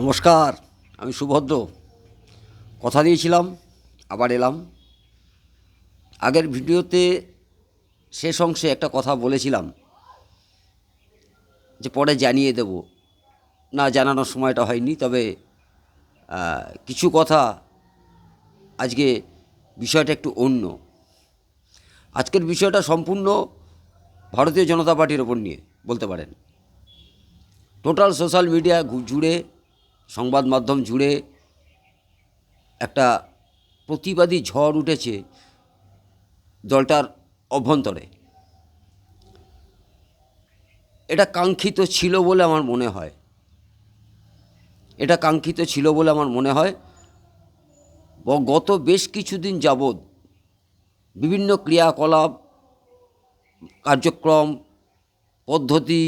নমস্কার, আমি সুভদ্র। কথা দিয়েছিলাম, আবার এলাম। আগের ভিডিওতে শেষ অংশে একটা কথা বলেছিলাম, যে পরে জানিয়ে দেব। না জানানোর সময়টা হয়নি, তবে কিছু কথা আজকে বিষয়টা একটু অন্য। আজকের বিষয়টা সম্পূর্ণ ভারতীয় জনতা পার্টির ওপর নিয়ে, বলতে পারেন। টোটাল সোশ্যাল মিডিয়া জুড়ে সংবাদ মাধ্যম জুড়ে একটা প্রতিবাদী ঝড় উঠেছে দলটার অভ্যন্তরে। এটা কাঙ্ক্ষিত ছিল বলে আমার মনে হয়। এটা কাঙ্ক্ষিত ছিল বলে আমার মনে হয়। গত বেশ কিছুদিন যাবৎ বিভিন্ন ক্রিয়াকলাপ, কার্যক্রম, পদ্ধতি,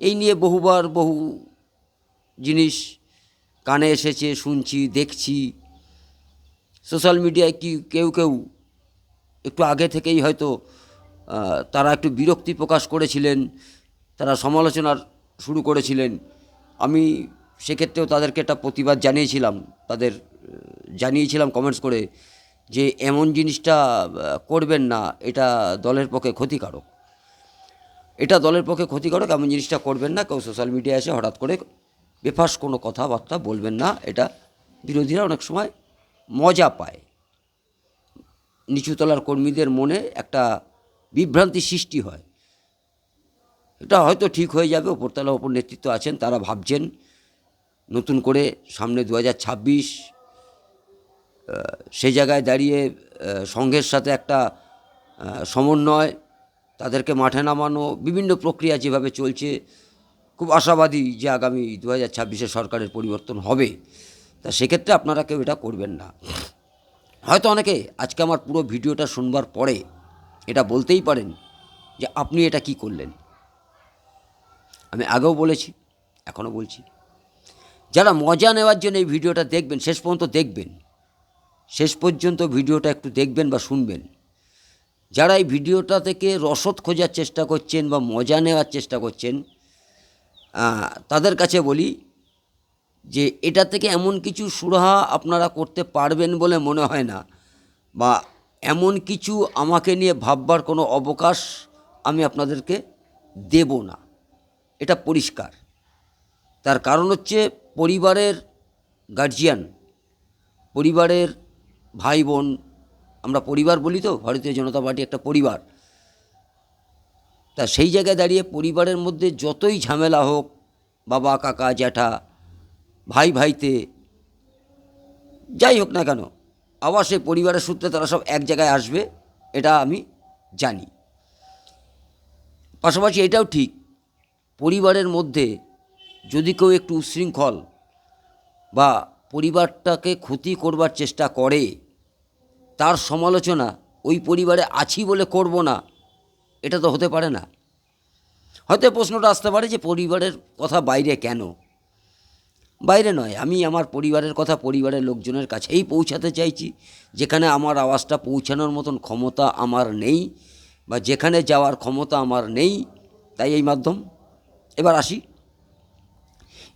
এই নিয়ে বহুবার বহু জিনিস কানে এসেছে, শুনছি, দেখছি। সোশ্যাল মিডিয়ায় কি কেউ কেউ একটু আগে থেকেই হয়তো তারা একটু বিরক্তি প্রকাশ করেছিলেন, তারা সমালোচনার শুরু করেছিলেন। আমি সেক্ষেত্রেও তাদেরকে একটা প্রতিবাদ জানিয়েছিলাম, তাদের, জানিয়েছিলাম কমেন্টস করে যে এমন জিনিসটা করবেন না, এটা দলের পক্ষে ক্ষতিকারক। এটা দলের পক্ষে ক্ষতিকারক, এমন জিনিসটা করবেন না, কেউ সোশ্যাল মিডিয়ায় এসে হঠাৎ করে বেফাস কোনো কথাবার্তা বলবেন না, এটা বিরোধীরা অনেক সময় মজা পায়। নিচুতলার কর্মীদের মনে একটা বিভ্রান্তি সৃষ্টি হয়। এটা হয়তো ঠিক হয়ে যাবে ওপরতলা ওপর নেতৃত্ব আছেন, তারা ভাবছেন নতুন করে সামনে দু সেই জায়গায় দাঁড়িয়ে সংঘের সাথে একটা সমন্বয়, তাদেরকে মাঠে নামানো, বিভিন্ন প্রক্রিয়া যেভাবে চলছে খুব আশাবাদী যে আগামী দু হাজার ছাব্বিশে সরকারের পরিবর্তন হবে। তা সেক্ষেত্রে আপনারা কেউ এটা করবেন না। হয়তো অনেকে আজকে আমার পুরো ভিডিওটা শুনবার পরে এটা বলতেই পারেন যে আপনি এটা কি করলেন। আমি আগেও বলেছি, এখনও বলছি। যারা মজা নেওয়ার জন্য এই ভিডিওটা দেখবেন, শেষ পর্যন্ত দেখবেন, শেষ পর্যন্ত ভিডিওটা একটু দেখবেন বা শুনবেন। যারা এই ভিডিওটা থেকে রসদ খোঁজার চেষ্টা করছেন বা মজা নেওয়ার চেষ্টা করছেন তাদের কাছে বলি যে এটা থেকে এমন কিছু সুরাহা আপনারা করতে পারবেন বলে মনে হয় না বা এমন কিছু আমাকে নিয়ে ভাববার কোনো অবকাশ আমি আপনাদেরকে দেব না। এটা পরিষ্কার। তার কারণ হচ্ছে পরিবারের গার্জিয়ান পরিবারের ভাই বোন, আমরা পরিবার বলি তো, ভারতীয় জনতা পার্টি একটা পরিবার। তা সেই জায়গায় দাঁড়িয়ে পরিবারের মধ্যে যতই ঝামেলা হোক, বাবা, কাকা, জ্যাঠা, ভাই, ভাইতে, যাই হোক না কেন, আবার সেই পরিবারের সূত্রে তারা সব এক জায়গায় আসবে, এটা আমি জানি। পাশাপাশি এটাও ঠিক, পরিবারের মধ্যে যদি কেউ একটু উচ্ছৃঙ্খল বা পরিবারটাকে ক্ষতি করবার চেষ্টা করে, তার সমালোচনা ওই পরিবারে আছি বলে করব না এটা তো হতে পারে না। হয়তো প্রশ্নটা আসতে পারে যে পরিবারের কথা বাইরে কেন? বাইরে নয়, আমি আমার পরিবারের কথা পরিবারের লোকজনের কাছেই পৌঁছাতে চাইছি, যেখানে আমার আওয়াজটা পৌঁছানোর মতন ক্ষমতা আমার নেই বা যেখানে যাওয়ার ক্ষমতা আমার নেই, তাই এই মাধ্যম। এবার আসি।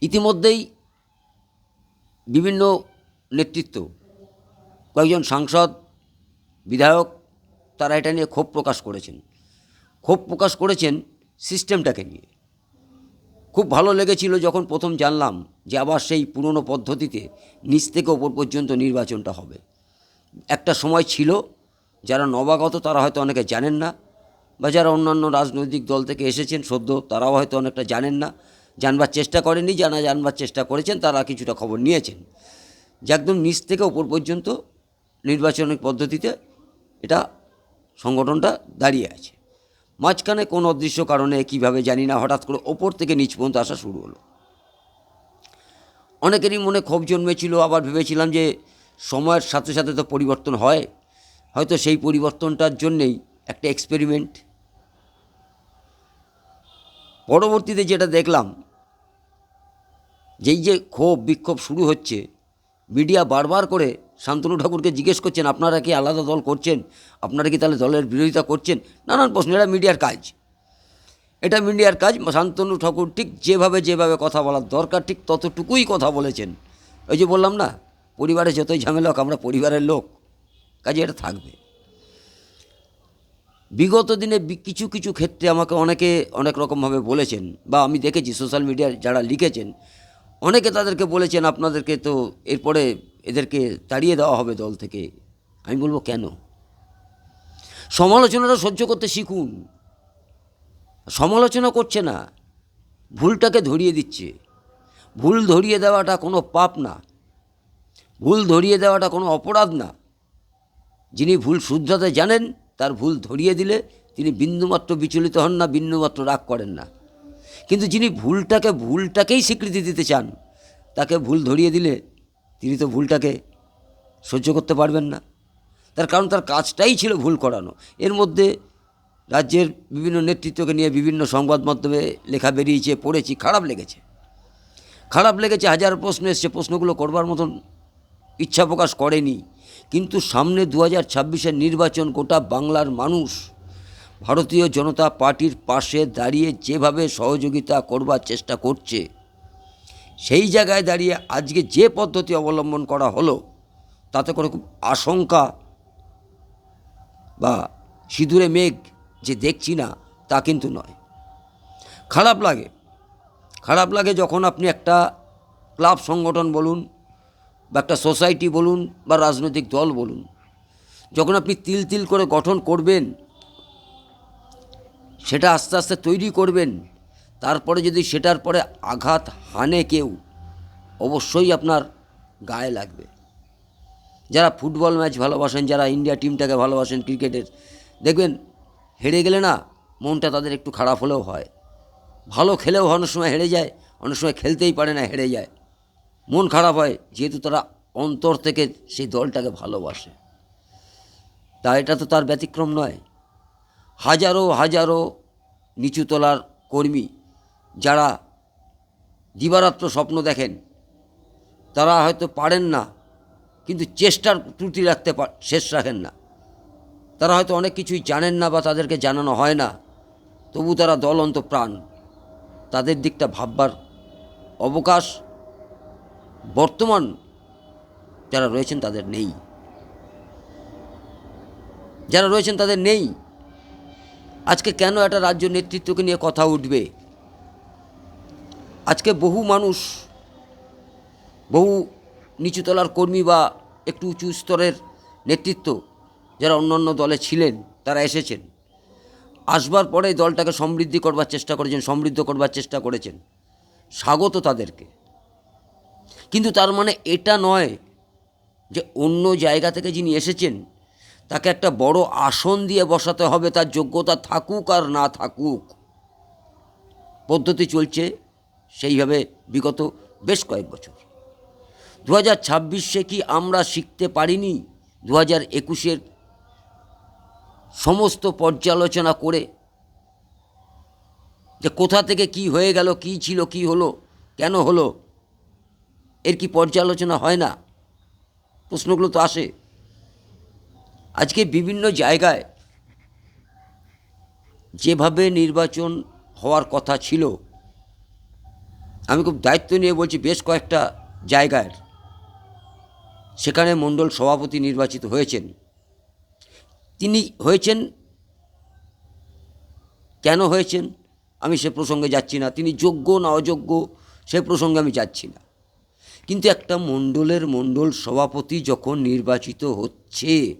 ইতিমধ্যেই বিভিন্ন নেতৃত্ব, কয়েকজন সাংসদ, বিধায়ক, তারা এটা নিয়ে ক্ষোভ প্রকাশ করেছেন। ক্ষোভ প্রকাশ করেছেন সিস্টেমটাকে নিয়ে। খুব ভালো লেগেছিল যখন প্রথম জানলাম যে আবার সেই পুরনো পদ্ধতিতে নিচ থেকে ওপর পর্যন্ত নির্বাচনটা হবে। একটা সময় ছিল, যারা নবাগত তারা হয়তো অনেকে জানেন না, বা যারা অন্যান্য রাজনৈতিক দল থেকে এসেছেন সদ্য তারাও হয়তো অনেকটা জানেন না। জানবার চেষ্টা করেনি জানা জানবার চেষ্টা করেছেন তারা কিছুটা খবর নিয়েছেন। যে একদম নিচ থেকে ওপর পর্যন্ত নির্বাচনিক পদ্ধতিতে এটা সংগঠনটা দাঁড়িয়ে আছে। মাঝখানে কোন অদৃশ্য কারণে, কীভাবে জানি না, হঠাৎ করে ওপর থেকে নিচ পর্যন্ত আসা শুরু হলো। অনেকেরই মনে ক্ষোভ জন্মেছিল, আবার ভেবেছিলাম যে সময়ের সাথে সাথে তো পরিবর্তন হয়। হয়তো সেই পরিবর্তনটার জন্যেই একটা এক্সপেরিমেন্ট পরবর্তীতে যেটা দেখলাম, যেই যে ক্ষোভ বিক্ষোভ শুরু হচ্ছে মিডিয়া বারবার করে শান্তনু ঠাকুরকে জিজ্ঞেস করছেন, আপনারা কি আলাদা দল করছেন? আপনারা কি তাহলে দলের বিরোধিতা করছেন? নানান প্রশ্ন, এটা মিডিয়ার কাজ। এটা মিডিয়ার কাজ, শান্তনু ঠাকুর ঠিক যেভাবে যেভাবে কথা বলার দরকার, ঠিক ততটুকুই কথা বলেছেন। ওই যে বললাম না, পরিবারে যতই ঝামেলা হোক, আমরা পরিবারের লোক, কাজে এটা থাকবে। বিগত দিনে কিছু কিছু ক্ষেত্রে আমাকে অনেকে অনেক রকমভাবে বলেছেন, বা আমি দেখেছি সোশ্যাল মিডিয়ায় যারা লিখেছেন, অনেকে তাদেরকে বলেছেন, আপনাদেরকে তো এরপরে এদেরকে তাড়িয়ে দেওয়া হবে দল থেকে। আমি বলব, কেন? সমালোচনাটা সহ্য করতে শিখুন। সমালোচনা করছে না, ভুলটাকে ধরিয়ে দিচ্ছে। ভুল ধরিয়ে দেওয়াটা কোনো পাপ না। ভুল ধরিয়ে দেওয়াটা কোনো অপরাধ না। যিনি ভুল শুধরাতে জানেন, তার ভুল ধরিয়ে দিলে তিনি বিন্দুমাত্র বিচলিত হন না, বিন্দুমাত্র রাগ করেন না। কিন্তু যিনি ভুলটাকে ভুলটাকেই স্বীকৃতি দিতে চান, তাকে ভুল ধরিয়ে দিলে তিনি তো ভুলটাকে সহ্য করতে পারবেন না। তার কারণ তার কাজটাই ছিল ভুল করানো। এর মধ্যে রাজ্যের বিভিন্ন নেতৃত্বকে নিয়ে বিভিন্ন সংবাদ মাধ্যমে লেখা বেরিয়েছে, পড়েছি, খারাপ লেগেছে। খারাপ লেগেছে, হাজার প্রশ্ন এসছে, প্রশ্নগুলো করবার মতন ইচ্ছা প্রকাশ করেনি। কিন্তু সামনে দু হাজার ছাব্বিশের নির্বাচন, গোটা বাংলার মানুষ, ভারতীয় জনতা পার্টির পাশে দাঁড়িয়ে যেভাবে সহযোগিতা করবার চেষ্টা করছে সেই জায়গায় দাঁড়িয়ে আজকে যে পদ্ধতি অবলম্বন করা হলো, তাতে করে খুব আশঙ্কা বা সিঁদুরে মেঘ যে দেখছি না, তা কিন্তু নয়। খারাপ লাগে। খারাপ লাগে যখন আপনি একটা ক্লাব সংগঠন বলুন বা একটা সোসাইটি বলুন বা রাজনৈতিক দল বলুন, যখন আপনি তিল তিল করে গঠন করবেন, সেটা আস্তে আস্তে তৈরি করবেন তারপরে যদি সেটার পরে আঘাত হানে কেউ, অবশ্যই আপনার গায়ে লাগবে। যারা ফুটবল ম্যাচ ভালোবাসেন, যারা ইন্ডিয়া টিমটাকে ভালোবাসেন ক্রিকেটের, দেখবেন হেরে গেলে না মনটা তাদের একটু খারাপ হলেও হয়। ভালো খেলেও অনেক সময় হেরে যায়, অনেক সময় খেলতেই পারে না, হেরে যায়। মন খারাপ হয়, যেহেতু তারা অন্তর থেকে সেই দলটাকে ভালোবাসে। তা এটা তো তার ব্যতিক্রম নয়। হাজারো হাজারো নিচুতলার কর্মী যারা দিবারাত্র স্বপ্ন দেখেন, তারা হয়তো পারেন না, কিন্তু চেষ্টার ত্রুটি রাখতে শেষ রাখেন না। তারা হয়তো অনেক কিছুই জানেন না বা তাদেরকে জানানো হয় না, তবু তারা দলন্ত প্রাণ। তাদের দিকটা ভাববার অবকাশ বর্তমান যারা রয়েছেন তাদের নেই। যারা রয়েছেন তাদের নেই। আজকে কেন একটা রাজ্য নেতৃত্বকে নিয়ে কথা উঠবে? আজকে বহু মানুষ, বহু নিচুতলার কর্মী বা একটু উঁচু স্তরের নেতৃত্ব যারা অন্যান্য দলে ছিলেন, তারা এসেছেন। আসবার পরে দলটাকে সমৃদ্ধি করবার চেষ্টা করেছেন, সমৃদ্ধ করবার চেষ্টা করেছেন। স্বাগত তাদেরকে। কিন্তু তার মানে এটা নয় যে অন্য জায়গা থেকে যিনি এসেছেন, তাকে একটা বড় আসন দিয়ে বসাতে হবে, তার যোগ্যতা থাকুক আর না থাকুক। পদ্ধতি চলছে সেইভাবে বিগত বেশ কয়েক বছর। দু হাজার ছাব্বিশে কি আমরা শিখতে পারিনি? দু হাজার একুশের সমস্ত পর্যালোচনা করে যে কোথা থেকে কি হয়ে গেল, কি ছিল, কি হলো, কেন হলো, এর কি পর্যালোচনা হয় না? প্রশ্নগুলো তো আসে। আজকে বিভিন্ন জায়গায় যেভাবে নির্বাচন হওয়ার কথা ছিল আমি খুব দায়িত্ব নিয়ে বলছি বেশ কয়েকটা জায়গার সেখানে মণ্ডল সভাপতি নির্বাচিত হয়েছেন। তিনি হয়েছেন? কেন হয়েছেন? আমি সে প্রসঙ্গে যাচ্ছি না। তিনি যোগ্য না অযোগ্য, সে প্রসঙ্গে আমি যাচ্ছি না। কিন্তু একটা মণ্ডলের মণ্ডল সভাপতি যখন নির্বাচিত হচ্ছে,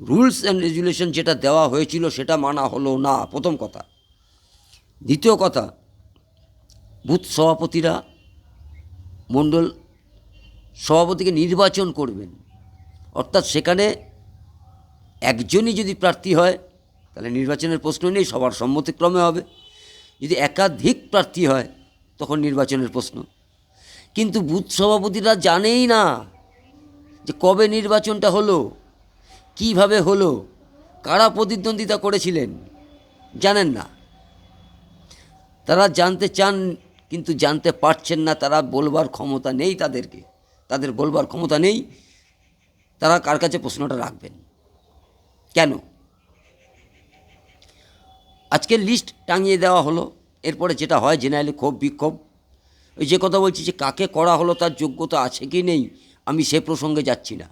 রুলস অ্যান্ড রেজুলেশন যেটা দেওয়া হয়েছিল সেটা মানা হলো না। প্রথম কথা। দ্বিতীয় কথা বুথ সভাপতিরা মণ্ডল সভাপতিকে নির্বাচন করবেন। অর্থাৎ সেখানে একজনই যদি প্রার্থী হয়, তাহলে নির্বাচনের প্রশ্ন নেই, সবার সম্মতিক্রমে হবে। যদি একাধিক প্রার্থী হয়, তখন নির্বাচনের প্রশ্ন। কিন্তু বুথ সভাপতিরা জানেই না যে কবে নির্বাচনটা হলো, কীভাবে হলো, কারা প্রতিদ্বন্দ্বিতা করেছিলেন, জানেন না। তারা জানতে চান কিন্তু জানতে পারছেন না, তারা বলবার ক্ষমতা নেই তাদেরকে। তাদের বলবার ক্ষমতা নেই, তারা কার কাছে প্রশ্নটা রাখবেন? কেন? আজকের লিস্ট টাঙিয়ে দেওয়া হলো, এরপরে যেটা হয় জেনারেলি ক্ষোভ, বিক্ষোভ। ওই যে কথা বলছি যে কাকে করা হলো, তার যোগ্যতা আছে কি নেই, আমি সে প্রসঙ্গে যাচ্ছি না।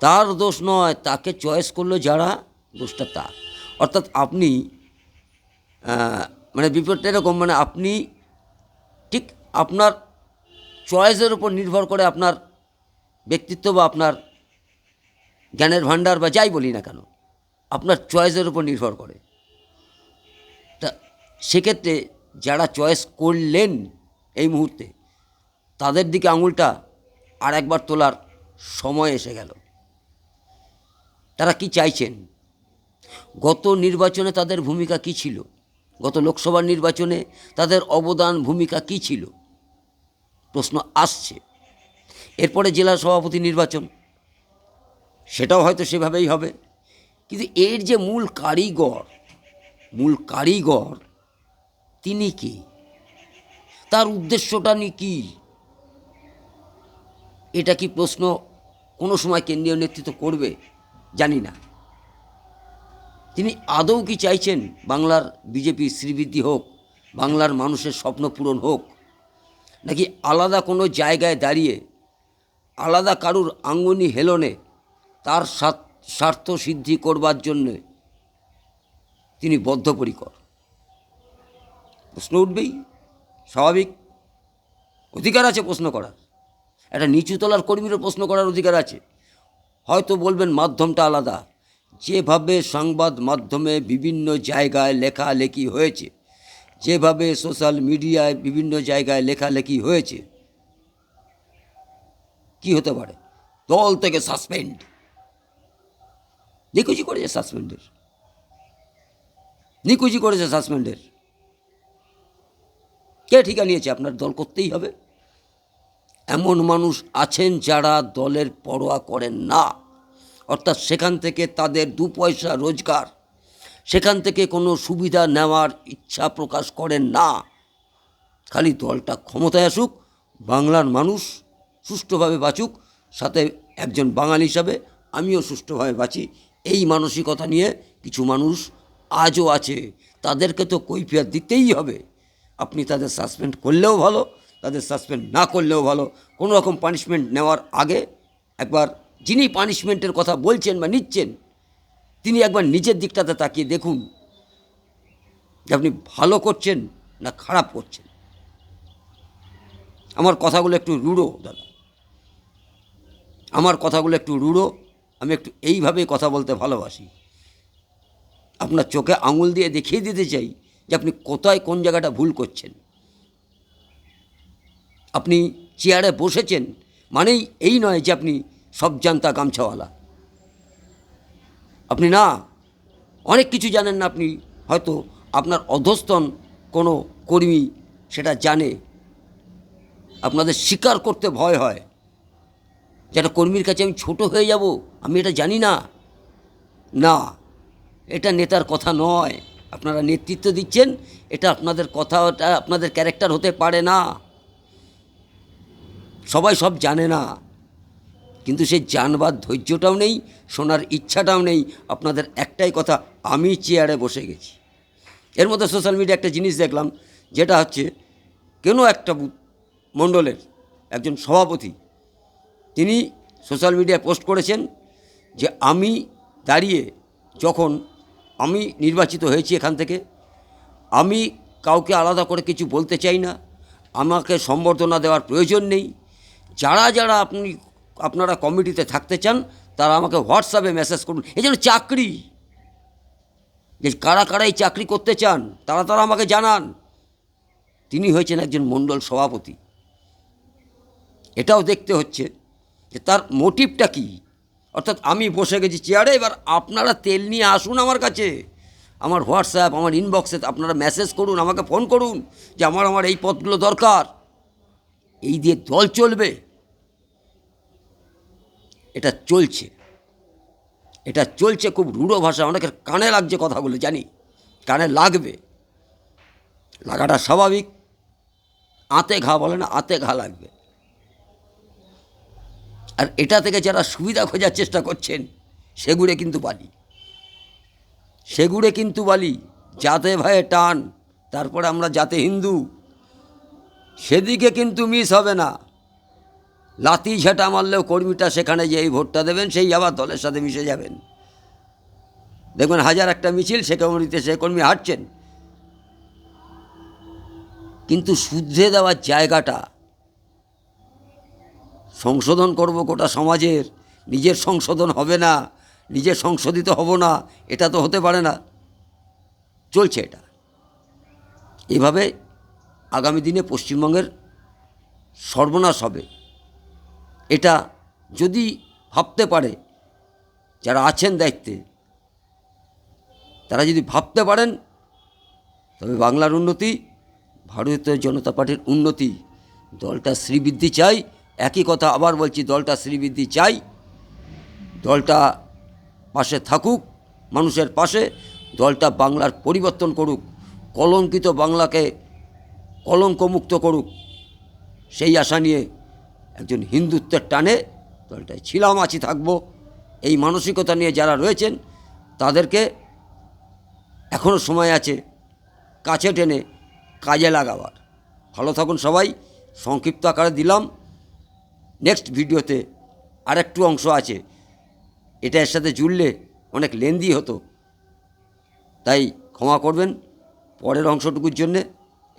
তার দোষ নয়, তাকে চয়েস করল যারা, দোষটা তার। অর্থাৎ আপনি মানে বিপদটা এরকম মানে আপনি আপনার চয়েসের উপর নির্ভর করে আপনার ব্যক্তিত্ব বা আপনার জ্ঞানের ভাণ্ডার বা যাই বলি না কেন, আপনার চয়েসের উপর নির্ভর করে। তা সেক্ষেত্রে যারা চয়েস করলেন এই মুহূর্তে, তাদের দিকে আঙুলটা আর একবার তোলার সময় এসে গেল। তারা কি চাইছেন? গত নির্বাচনে তাদের ভূমিকা কি ছিল? গত লোকসভা নির্বাচনে তাদের অবদান ভূমিকা কি ছিল? প্রশ্ন আসছে। এরপরে জেলা সভাপতি নির্বাচন। সেটাও হয়তো সেভাবেই হবে। কিন্তু এর যে মূল কারিগর মূল কারিগর তিনি কি? তার উদ্দেশ্যটা নি কি এটা কি প্রশ্ন কোনো সময় কেন্দ্রীয় নেতৃত্ব করবে? জানি না। তিনি আদৌ কি চাইছেন বাংলার বিজেপি শ্রীবৃদ্ধি হোক, বাংলার মানুষের স্বপ্ন পূরণ হোক? নাকি আলাদা কোনো জায়গায় দাঁড়িয়ে আলাদা কারুর আঙ্গুনি হেলনে তার স্বার্থ- সিদ্ধি করবার জন্যে তিনি বদ্ধপরিকর। প্রশ্ন উঠবেই, স্বাভাবিক অধিকার আছে প্রশ্ন করার। একটা নিচুতলার কর্মীরও প্রশ্ন করার অধিকার আছে। হয়তো বলবেন মাধ্যমটা আলাদা। যেভাবে সংবাদ মাধ্যমে বিভিন্ন জায়গায় লেখালেখি হয়েছে যেভাবে সোশ্যাল মিডিয়ায় বিভিন্ন জায়গায় লেখালেখি হয়েছে, কি হতে পারে? দল থেকে সাসপেন্ড। নিকুচি করেছে সাসপেন্ডের। নিকুচি করেছে সাসপেন্ডের। কে ঠিকা নিয়েছে? আপনার দল করতেই হবে। এমন মানুষ আছেন যারা দলের পরোয়া করেন না। অর্থাৎ সেখান থেকে তাদের দু পয়সা রোজগার সেখান থেকে কোনো সুবিধা নেওয়ার ইচ্ছা প্রকাশ করেন না। খালি দলটা ক্ষমতায় আসুক, বাংলার মানুষ সুষ্ঠুভাবে বাঁচুক, সাথে একজন বাঙালি হিসাবে আমিও সুষ্ঠুভাবে বাঁচি। এই মানসিকতা নিয়ে কিছু মানুষ আজও আছে। তাদেরকে তো কৈফিয়ত দিতেই হবে। আপনি তাদের সাসপেন্ড করলেও ভালো, তাদের সাসপেন্ড না করলেও ভালো। কোনো রকম পানিশমেন্ট নেওয়ার আগে একবার যিনি পানিশমেন্টের কথা বলছেন বা নিচ্ছেন তিনি একবার নিজের দিকটাতে তাকিয়ে দেখুন যে আপনি ভালো করছেন না খারাপ করছেন। আমার কথাগুলো একটু রূঢ় দাদা। আমার কথাগুলো একটু রূঢ় আমি একটু এইভাবেই কথা বলতে ভালোবাসি। আপনার চোখে আঙুল দিয়ে দেখিয়ে দিতে চাই যে আপনি কোথায় কোন জায়গাটা ভুল করছেন। আপনি চেয়ারে বসেছেন মানেই এই নয় যে আপনি সব জানতা গামছাওয়ালা। আপনি না, অনেক কিছু জানেন না আপনি, হয়তো আপনার অধস্তন কোনো কর্মী সেটা জানে। আপনাদের স্বীকার করতে ভয় হয়। যে একটা কর্মীর কাছে আমি ছোট হয়ে যাব, আমি এটা জানি না। না, এটা নেতার কথা নয়। আপনারা নেতৃত্ব দিচ্ছেন, এটা আপনাদের কথা আপনাদের ক্যারেক্টার হতে পারে না। সবাই সব জানে না। কিন্তু সেই জানবার ধৈর্যটাও নেই, শোনার ইচ্ছাটাও নেই। আপনাদের একটাই কথা, আমি চেয়ারে বসে গেছি। এর মধ্যে সোশ্যাল মিডিয়া একটা জিনিস দেখলাম, যেটা হচ্ছে, কেন একটা মণ্ডলের একজন সভাপতি, তিনি সোশ্যাল মিডিয়ায় পোস্ট করেছেন যে আমি দাঁড়িয়ে যখন আমি নির্বাচিত হয়েছি এখান থেকে, আমি কাউকে আলাদা করে কিছু বলতে চাই না, আমাকে সম্বর্ধনা দেওয়ার প্রয়োজন নেই। যারা যারা আপনি আপনারা কমিটিতে থাকতে চান, তারা আমাকে হোয়াটসঅ্যাপে মেসেজ করুন। এই জন্য চাকরি। যে কারা কারা এই চাকরি করতে চান, তারা তারা আমাকে জানান। তিনি হয়েছেন একজন মণ্ডল সভাপতি। এটাও দেখতে হচ্ছে যে তার মোটিভটা কী। অর্থাৎ আমি বসে গেছি চেয়ারে এবার আপনারা তেল নিয়ে আসুন আমার কাছে। আমার হোয়াটসঅ্যাপ আমার ইনবক্সে আপনারা মেসেজ করুন, আমাকে ফোন করুন যে আমার আমার এই পথগুলো দরকার। এই দিয়ে দল চলবে। এটা চলছে। এটা চলছে খুব রূঢ় ভাষা অনেকের কানে লাগছে কথাগুলো, জানি। কানে লাগবে। লাগাটা স্বাভাবিক। আঁতে ঘা বলে না, আঁতে ঘা লাগবে। আর এটা থেকে যারা সুবিধা খোঁজার চেষ্টা করছেন, সেগুড়ে কিন্তু বালি। সেগুড়ে কিন্তু বালি। জাতে ভয়ে টান, তারপরে আমরা জাতে হিন্দু, সেদিকে কিন্তু মিস হবে না। লাতি ঝেঁটা মারলেও কর্মীটা সেখানে যে এই ভোটটা দেবেন, সেই আবার দলের সাথে মিশে যাবেন। দেখবেন হাজার একটা মিছিল সে কর্মীতে সে কর্মী হাঁটছেন। কিন্তু শুদ্ধে দেওয়ার জায়গাটা, সংশোধন করব গোটা সমাজের, নিজের সংশোধন হবে না নিজের সংশোধিত হব না, এটা তো হতে পারে না। চলছে এটা। এভাবে আগামী দিনে পশ্চিমবঙ্গের সর্বনাশ হবে। এটা যদি ভাবতে পারে, যারা আছেন দায়িত্বে, তারা যদি ভাবতে পারেন, তবে বাংলার উন্নতি, ভারতীয় জনতা পার্টির উন্নতি, দলটা শ্রীবৃদ্ধি চাই। একই কথা আবার বলছি, দলটা শ্রীবৃদ্ধি চাই। দলটা পাশে থাকুক, মানুষের পাশে, দলটা বাংলার পরিবর্তন করুক, কলঙ্কিত বাংলাকে কলঙ্কমুক্ত করুক, সেই আশা নিয়ে একজন হিন্দুত্বের টানে দলটায় ছিলাম, আছি, থাকব। এই মানসিকতা নিয়ে যারা রয়েছেন, তাদেরকে এখনও সময় আছে কাছে টেনে কাজে লাগাবার। ভালো থাকুন সবাই, সংক্ষিপ্ত আকারে দিলাম। নেক্সট ভিডিওতে আরেকটু অংশ আছে। এটা এর সাথে জুড়লে অনেক লেন্দি হতো। তাই ক্ষমা করবেন। পরের অংশটুকুর জন্যে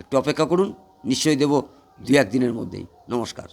একটু অপেক্ষা করুন। নিশ্চয়ই দেব দু একদিনের মধ্যেই। নমস্কার।